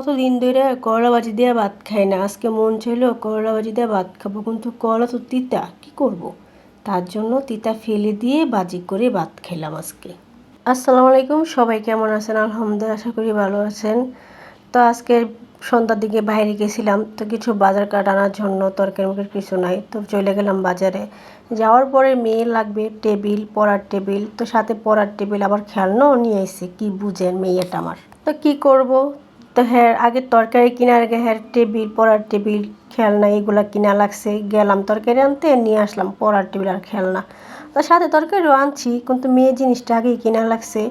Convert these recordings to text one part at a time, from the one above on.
কতদিন ধরে করলা ভাজি দিয়ে ভাত খাই না। আজকে মন ছিল করলা ভাজি দিয়ে ভাত খাব, কিন্তু করলা তো তিতা, কি করব। তার জন্য তিতা ফেলে দিয়ে ভাজি করে ভাত খেলাম আজকে। আসসালামু আলাইকুম, সবাই কেমন আছেন? আলহামদুলিল্লাহ, আশা করি ভালো আছেন। তো আজকে সন্ধ্যার দিকে বাইরে গেছিলাম, তো কিছু বাজার কাট আনার জন্য তরকারি মরকারি কিছু নাই, তো চলে গেলাম বাজারে। যাওয়ার পরে মেয়ে লাগবে, টেবিল, পড়ার টেবিল, তো সাথে পড়ার টেবিল আবার খেলনাও নিয়ে এসে কি বুঝেন মেয়েটা আমার। তো কি করব? তো হ্যাঁ আগে তরকারি কেনার আগে হ্যাঁ টেবিল, পড়ার টেবিল, খেলনা এগুলো কিনা লাগছে। গেলাম তরকারি আনতে, নিয়ে আসলাম পড়ার টেবিল আর খেলনা। তো সাথে তরকারিও আনছি, কিন্তু মেয়ে জিনিসটা আগেই কিনা লাগছে।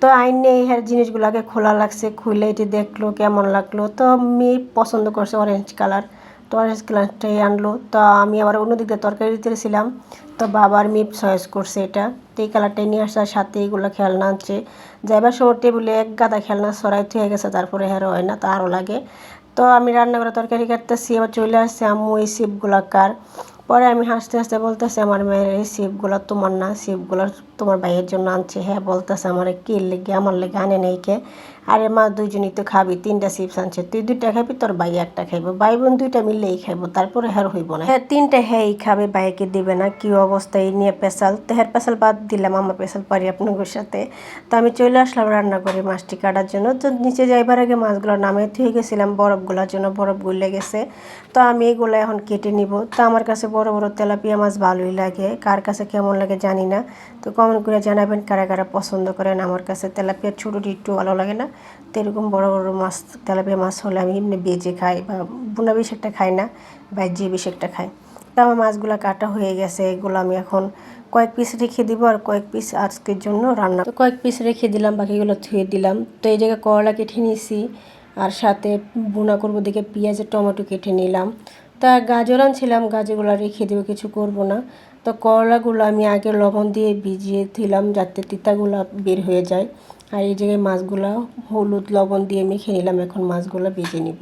তো আইনে হ্যাঁ জিনিসগুলো আগে খোলা লাগছে, খুলে এটি দেখল কেমন লাগল। তো মেয়ে পছন্দ করছে অরেঞ্জ কালার তো গ্লাসটাই আনলো। তো আমি আবার অন্যদিকে তরকারি দিতেছিলাম তো বাবার মেয়ে চয়েস করছে এটা। তো এই কালারটাই নিয়ে আসার সাথে এইগুলো খেলনা আছে যাইবার সময় টেবিলে এক গাদা খেলনা সরাই থুয়ে গেছে, তারপরে হ্যাঁ হয় না, তা আরও লাগে। তো আমি রান্না করে তরকারি কাটতেছি, আবার চলে আসছে আম্মু, এই সিপগুলো কার। পরে আমি হাসতে হাসতে বলতেছে, আমার মেয়ের এই সিপগুলো তোমার না সিপগুলো তোমার ভাইয়ের জন্য আনছে। হ্যাঁ বলতেছে আমার, কি লেগে? আমার লেগে আনে নেই কে? আরে মা, দুইজনই তো খাবি, তিনটা চিপস আনছে। তুই দুইটা খাবি, তোর ভাই একটা খাইবো। ভাই বোন দুইটা মিললেই খাইবো, তারপরে হ্যার হইব না। হ্যাঁ তিনটা হ্যাঁ খাবে, ভাইকে দিবে না। কি অবস্থা? এই নিয়ে পেশাল। তো হ্যার পেশাল বাদ দিলাম, আমার পেশাল পারি আপনাদের সাথে। তো আমি চলে আসলাম রান্না করে মাছটি কাটার জন্য। তো নিচে যাইবার আগে মাছগুলো নামে থুয়ে গেছিলাম, বরফগুলোর জন্য বরফ গুলে গেছে তো আমি এগুলো এখন কেটে নিব। তো আমার কাছে বড় বড় তেলাপিয়া মাছ ভালোই লাগে। কার কাছে কেমন লাগে জানি না। তো কমেন্ট করে জানাবেন কারা কারা পছন্দ করেন আমার কাছে। তেলাপিয়া ছোটোটি একটু ভালো লাগে না। তো এরকম বড় বড় মাছ, তেলাপিয়া মাছ হলে আমি এমনি বেজে খাই বা বুনা বেশ একটা খাই না, বা যে বেশ একটা খাই। তো আমার মাছগুলো কাটা হয়ে গেছে, এগুলো আমি এখন কয়েক পিস রেখে দিব আর কয়েক পিস আজকের জন্য রান্না কয়েক পিস রেখে দিলাম, বাকিগুলো ধুয়ে দিলাম। তো এই জায়গায় করলা কেটে নিয়েছি আর সাথে বুনা করব দিকে পেঁয়াজের টমেটো কেটে নিলাম। তা গাজর আনছিলাম, গাজরগুলো রেখে দেবো কিছু করব না। তো করলাগুলো আমি আগে লবণ দিয়ে ভিজিয়ে দিলাম যাতে তিতাগুলো বের হয়ে যায়। আর এই জায়গায় মাছগুলো, হলুদ লবণ দিয়ে মেখে নিলাম, এখন মাছগুলো ভেজে নিব।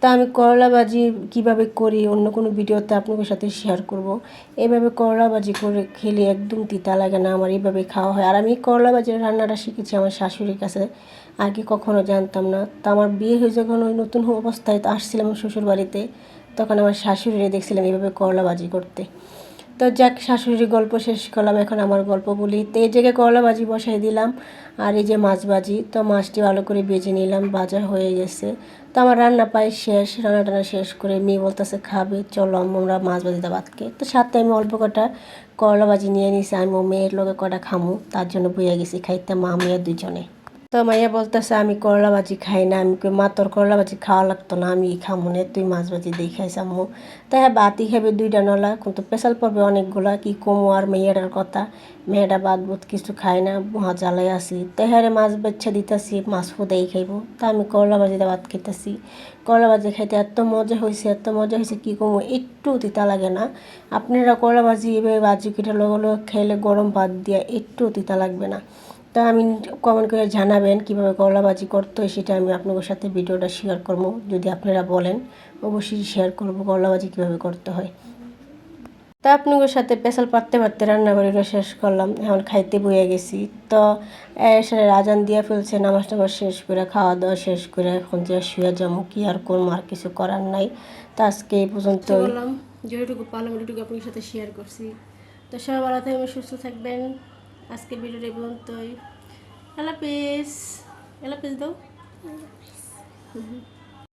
তা আমি করলা ভাজি কীভাবে করি, অন্য কোনো ভিডিওতে আপনাদের সাথে শেয়ার করব। এভাবে করলা ভাজি করে খেলে একদম তিতা লাগে না, আমার এইভাবে খাওয়া হয়। আর আমি করলা ভাজির রান্নাটা শিখেছি আমার শাশুড়ির কাছে আগে কখনো জানতাম না। তা আমার বিয়ে হয়ে যখন ওই নতুন অবস্থায় আসছিলাম শ্বশুর বাড়িতে তখন আমার শাশুড়িরে দেখছিলাম এইভাবে করলা ভাজি করতে। তো যাক, শাশুড়ির গল্প শেষ করলাম, এখন আমার গল্প বলি। তো এই জায়গায় করলা ভাজি বসাই দিলাম, আর এই যে মাছ ভাজি তো মাছটি ভালো করে বেজে নিলাম ভাজা হয়ে গেছে। তো আমার রান্না পাই শেষ রান্না টান্না শেষ করে মেয়ে বলতেছে, খাবে, চলো, আমরা মাছ ভাজিটা ভাতকে তো সাথে আমি অল্প কটা করলা ভাজি নিয়ে নিছি আমি মেয়ের লোকে কটা খামু, তার জন্য বইয়া গেছি, খাইতে মা, মেয়ে দুজনে। তো মাইয়া বলতেছে, আমি করলা ভাজি খাই না, আমি মা, তোর করলা ভাজি খাওয়া লাগতো না, আমি খামো না, তুই মাছ ভাজি দিয়ে খাইস আম্মু। তাই হ্যাঁ বাতি খাবে দুইটা নলা, কিন্তু পেশাল পড়বে অনেকগুলা, কি কমো আর মেয়েটার কথা। মেয়েটা বাদ বুত কিছু খায় না মহা জ্বালাই আসি তাই হ্যাঁ মাছ বাচ্চা দিতেছি, মাছ ফুদাই খাইব। তা আমি করলা ভাজিতে ভাত খাইতেছি। করলা ভাজি খাইতে এত মজা হয়েছে এত মজা হয়েছে কী কমো, একটু তিতা লাগে না। আপনারা করলা ভাজি এভাবে ভাজি কেটে লগলো খেলে গরম ভাত দিয়ে একটু তিতা লাগবে না। তা আমি কমেন্ট করে জানাবেন, কীভাবে ভাজি করতে হয় সেটা আমি আপনাদের সাথে ভিডিওটা শেয়ার করব। যদি আপনারা বলেন, অবশ্যই শেয়ার করব ভাজি কীভাবে করতে হয়। তা আপনাদের সাথে পেশাল পারতে পারতে রান্নাবাড়িটা শেষ করলাম, এখন খাইতে বইয়ে গেছি। তো এসে রাজান দিয়ে ফেলছে, নামাজ টামাজ শেষ করে, খাওয়া দাওয়া শেষ করে, এখন যে শুয়ে যাব, কি আর করব, আর কিছু করার নাই। তা আজকে এই পর্যন্ত যেটুকু পারলাম ওইটুকু আপনার সাথে শেয়ার করছি। তো সবাই ভালো থাকবেন, সুস্থ থাকবেন। আজকের ভিডিওটা এই পর্যন্তই। আল্লাহ হাফিজ। আল্লাহ হাফিজ দাও। হুম।